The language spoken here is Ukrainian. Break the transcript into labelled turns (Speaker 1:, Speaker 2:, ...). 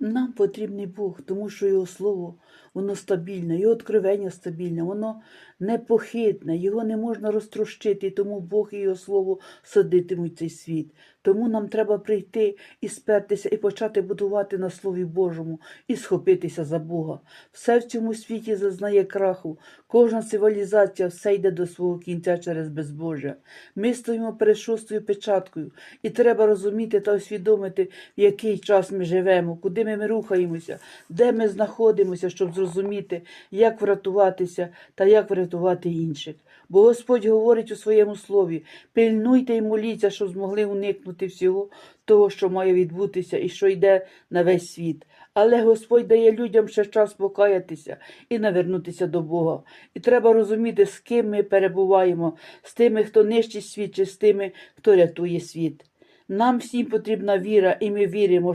Speaker 1: Нам потрібний Бог, тому що Його Слово, воно стабільне, Його откровення стабільне, воно непохитне, його не можна розтрощити, тому Бог і Його Слово садитимуть цей світ. Тому нам треба прийти і спертися, і почати будувати на Слові Божому, і схопитися за Бога. Все в цьому світі зазнає краху, кожна цивілізація все йде до свого кінця через безбожжя. Ми стоїмо перед шостою печаткою, і треба розуміти та усвідомити, в який час ми живемо, куди ми рухаємося, де ми знаходимося, щоб зрозуміти, як врятуватися та як врятувати інших. Бо Господь говорить у своєму слові: пильнуйте і моліться, щоб змогли уникнути всього того, що має відбутися і що йде на весь світ. Але Господь дає людям ще час покаятися і навернутися до Бога. І треба розуміти, з ким ми перебуваємо, з тими, хто нищить світ, чи з тими, хто рятує світ. Нам всім потрібна віра, і ми віримо,